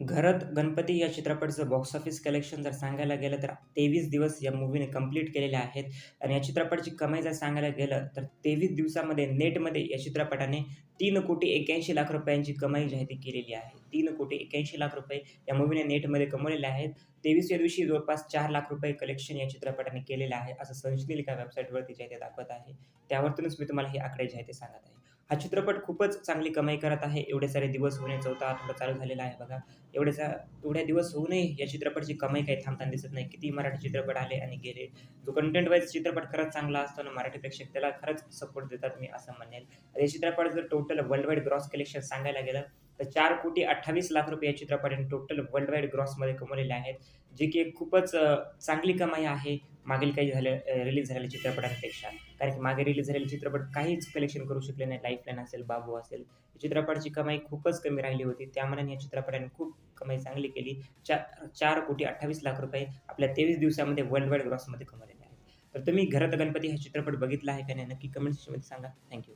घरात गणपती या चित्रपटाचं बॉक्स ऑफिस कलेक्शन जर सांगायला गेलं तर तेवीस दिवस या मूवीने कंप्लीट केलेले आहेत. आणि या चित्रपटाची कमाई जर सांगायला गेलं तर तेवीस दिवसामध्ये नेटमध्ये या चित्रपटाने तीन कोटी एक्याऐंशी लाख रुपयांची कमाई जी केलेली आहे. तीन कोटी एक्याऐंशी लाख रुपये या मूवीने नेटमध्ये कमवलेले आहेत. तेवीसव्या दिवशी जवळपास चार लाख रुपये कलेक्शन या चित्रपटाने केलेलं आहे असं संशलिका एका वेबसाईटवरती जे आहे ते दाखवत आहे. त्यावरतूनच मी तुम्हाला हे आकडे जे आहे ते सांगत आहे. हा चित्रपट खूपच चांगली कमाई करत आहे. एवढे सारे दिवस होणे चौथा आठवडा चालू झालेला आहे बघा. एवढे सा एवढ्या दिवस होऊनही या चित्रपटाची कमाई काही थांबताना दिसत नाही. किती मराठी चित्रपट आले आणि गेले. जो कंटेंट वाईज चित्रपट खरंच चांगला असतो ना मराठी प्रेक्षक त्याला खरंच सपोर्ट देतात मी असं म्हणेल. या चित्रपट जर total world wide gross collection सांगायला गेलं तर चार कोटी अठ्ठावीस लाख रुपये या चित्रपटाने टोटल वर्ल्ड वाईड ग्रॉसमध्ये कमवलेले आहेत जे की एक खूपच चांगली कमाई आहे मागील काही झाले रिलीज झालेल्या चित्रपटांपेक्षा. कारण की मागे रिलीज झालेले चित्रपट काहीच कलेक्शन करू शकले नाही लाईफलाईन असेल बाबू असेल. चित्रपटाची कमाई खूपच कमी राहिली होती. त्यामुळे या चित्रपटाने खूप कमाई चांगली केली. चार चार कोटी अठ्ठावीस लाख रुपये आपल्या तेवीस दिवसामध्ये वर्ल्ड वाईड ग्रॉसमध्ये कमवलेले आहेत. तर तुम्ही घरात गणपती हा चित्रपट बघितला आहे का नाही नक्की कमेंट सेक्शनमध्ये सांगा. थँक्यू